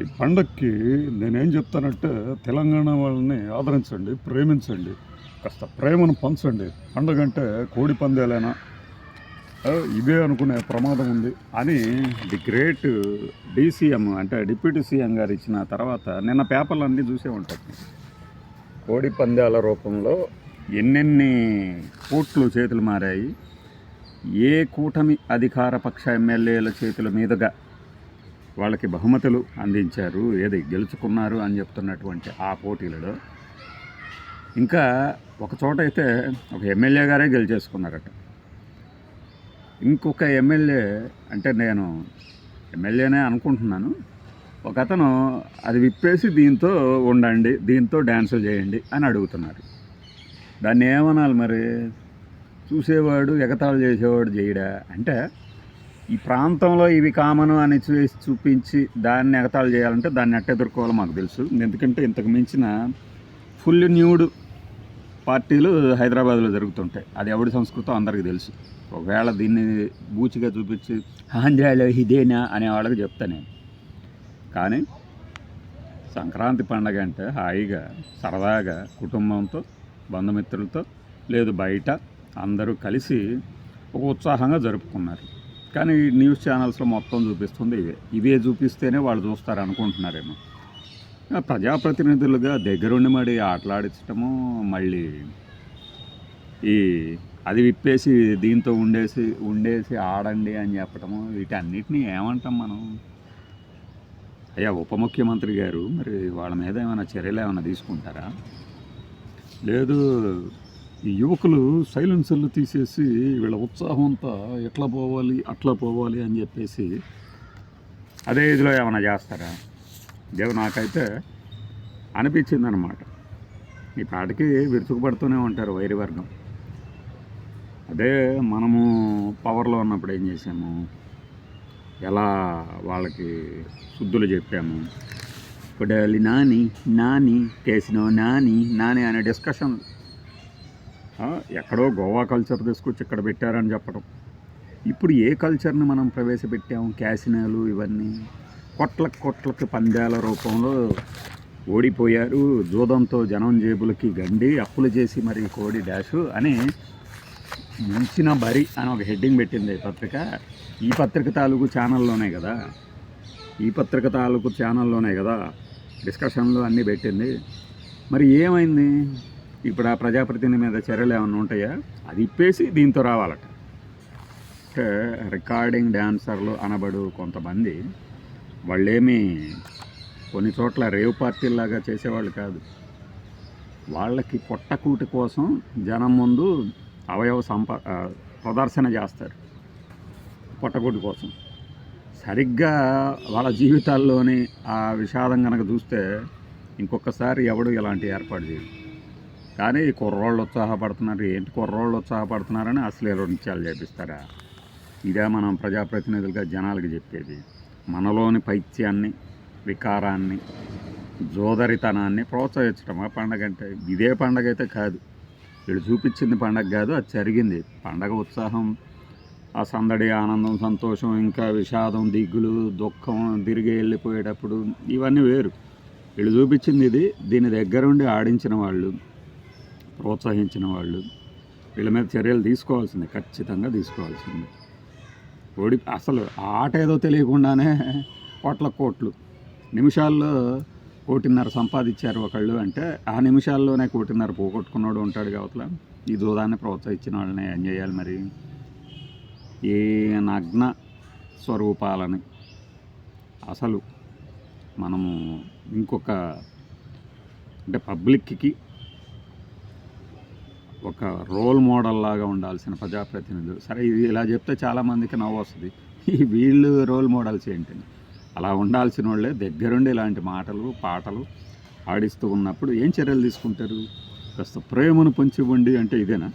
ఈ పండక్కి నేనేం చెప్తానంటే తెలంగాణ వాళ్ళని ఆదరించండి ప్రేమించండి కాస్త ప్రేమను పంచండి. పండగ అంటే కోడి పందేలైనా ఇదే అనుకునే ప్రమాదం ఉంది అని ది గ్రేట్ డీసీఎం అంటే డిప్యూటీ సీఎం గారు ఇచ్చిన తర్వాత నిన్న పేపర్లు అన్నీ చూసే ఉంటాను కోడి పందాల రూపంలో ఎన్నెన్ని కోట్లు చేతులు మారాయి ఏ కూటమి అధికార పక్ష ఎమ్మెల్యేల చేతుల మీదుగా వాళ్ళకి బహుమతులు అందించారు ఏది గెలుచుకున్నారు అని చెప్తున్నటువంటి ఆ పోటీలలో. ఇంకా ఒక చోట అయితే ఒక ఎమ్మెల్యే గారే గెలిచేసుకున్నారట. ఇంకొక ఎమ్మెల్యే అంటే నేను ఎమ్మెల్యేనే అనుకుంటున్నాను. ఒక అతను అది విప్పేసి దీంతో ఉండండి దీంతో డ్యాన్సులు చేయండి అని అడుగుతున్నారు. దాన్ని ఏమనాలి మరి? చూసేవాడు ఎగతాళి చేసేవాడు చేయడా అంటే ఈ ప్రాంతంలో ఇవి కామను అని చూసి చూపించి దాన్ని ఎగతాళి చేయాలంటే దాన్ని ఎట్ట ఎదుర్కోవాలో మాకు తెలుసు. ఎందుకంటే ఇంతకు మించిన ఫుల్ న్యూడ్ పార్టీలు హైదరాబాద్లో జరుగుతుంటాయి. అది ఎవడి సంస్కృతం అందరికీ తెలుసు. ఒకవేళ దీన్ని బూచిగా చూపించి ఆంధ్రాలో ఇదేనా అనే వాళ్ళకి చెప్తా నేను. కానీ సంక్రాంతి పండగ అంటే హాయిగా సరదాగా కుటుంబంతో బంధుమిత్రులతో లేదు బయట అందరూ కలిసి ఒక ఉత్సాహంగా జరుపుకున్నారు. కానీ న్యూస్ ఛానల్స్లో మొత్తం చూపిస్తుంది ఇవే. ఇవే చూపిస్తేనే వాళ్ళు చూస్తారు అనుకుంటున్నారేమో ప్రజాప్రతినిధులుగా దగ్గరుండి మరి ఆటలాడించటము మళ్ళీ ఈ అది విప్పేసి దీంతో ఉండేసి ఉండేసి ఆడండి అని చెప్పటము వీటన్నిటిని ఏమంటాం మనం? అయ్యా ఉప ముఖ్యమంత్రి గారు మరి వాళ్ళ మీద ఏమైనా చర్యలు ఏమైనా తీసుకుంటారా? లేదు ఈ యువకులు సైలెన్సర్లు తీసేసి వీళ్ళ ఉత్సాహం అంతా ఎట్లా పోవాలి అట్లా పోవాలి అని చెప్పేసి అదే ఇదిలో ఏమైనా చేస్తారా? దేవు నాకైతే అనిపించిందనమాట ఈ పాటకి విరుచుకుపడుతూనే ఉంటారు వైరి వర్గం. అదే మనము పవర్లో ఉన్నప్పుడు ఏం చేసాము? ఎలా వాళ్ళకి శుద్ధులు చెప్పాము? ఇప్పుడు నాని నాని కేసినో నాని నాని అనే డిస్కషన్ ఎక్కడో గోవా కల్చర్ తీసుకొచ్చి ఇక్కడ పెట్టారని చెప్పడం ఇప్పుడు ఏ కల్చర్ని మనం ప్రవేశపెట్టాము క్యాసినాలు ఇవన్నీ. కొట్ల కొట్లకి పందాల రూపంలో ఓడిపోయారు. జూదంతో జనం జేబులకి గండి అప్పులు చేసి మరి కోడి డాషు అని ముంచిన బరి అని ఒక హెడ్డింగ్ పెట్టింది ఈ పత్రిక. ఈ పత్రిక తాలూకు ఛానల్లోనే కదా. ఈ పత్రిక తాలూకు ఛానల్లోనే కదా డిస్కషన్లు అన్నీ పెట్టింది. మరి ఏమైంది? ఇప్పుడు ఆ ప్రజాప్రతినిధి మీద చర్యలు ఏమైనా ఉంటాయా? అది ఇప్పేసి దీంతో రావాలట. అంటే రికార్డింగ్ డ్యాన్సర్లు అనబడు కొంతమంది వాళ్ళేమి కొన్ని చోట్ల రేవ్ పార్టీలాగా చేసేవాళ్ళు కాదు. వాళ్ళకి పొట్టకూటి కోసం జనం ముందు అవయవ సంప ప్రదర్శన చేస్తారు పొట్టకూటి కోసం. సరిగ్గా వాళ్ళ జీవితాల్లోని ఆ విషాదం కనుక చూస్తే ఇంకొకసారి ఎవడు ఇలాంటి ఏర్పాటు చేయడు. కానీ ఈ కుర్రోళ్ళు ఉత్సాహపడుతున్నారు. ఏంటి కుర్రోళ్ళు ఉత్సాహపడుతున్నారని అశ్లీల నృత్యాలు చేపిస్తారా? ఇదే మనం ప్రజాప్రతినిధులుగా జనాలకు చెప్పేది. మనలోని పైత్యాన్ని వికారాన్ని జోదరితనాన్ని ప్రోత్సహించడం ఆ పండగ అంటే ఇదే పండగ అయితే కాదు. వీళ్ళు చూపించింది పండగ కాదు అది జరిగింది. పండగ ఉత్సాహం ఆ సందడి ఆనందం సంతోషం ఇంకా విషాదం దిగులు దుఃఖం తిరిగి వెళ్ళిపోయేటప్పుడు ఇవన్నీ వేరు. వీళ్ళు చూపించింది ఇది దీని దగ్గరుండి ఆడించిన వాళ్ళు ప్రోత్సహించిన వాళ్ళు. వీళ్ళ మీద చర్యలు తీసుకోవాల్సిందే ఖచ్చితంగా తీసుకోవాల్సిందే. ఓడి అసలు ఆట ఏదో తెలియకుండానే కోట్ల కోట్లు. నిమిషాల్లో కోటిన్నర సంపాదించారు ఒకళ్ళు అంటే ఆ నిమిషాల్లోనే కోటిన్నర పోగొట్టుకున్నాడు ఉంటాడు కావట్లా? ఈ దూదాన్ని ప్రోత్సహించిన వాళ్ళని ఏం చేయాలి మరి? ఈ నగ్న స్వరూపాలని. అసలు మనము ఇంకొక అంటే పబ్లిక్కి ఒక రోల్ మోడల్ లాగా ఉండాల్సిన ప్రజాప్రతినిధులు. సరే ఇది ఇలా చెప్తే చాలామందికి నవ్వు వస్తుంది. ఈ వీళ్ళు రోల్ మోడల్స్ ఏంటని అలా ఉండాల్సిన వాళ్ళే దగ్గరుండి ఇలాంటి మాటలు పాటలు ఆడిస్తూ ఉన్నప్పుడు ఏం చర్యలు తీసుకుంటారు? కాస్త ప్రేమను పంచివ్వండి అంటే ఇదేనా?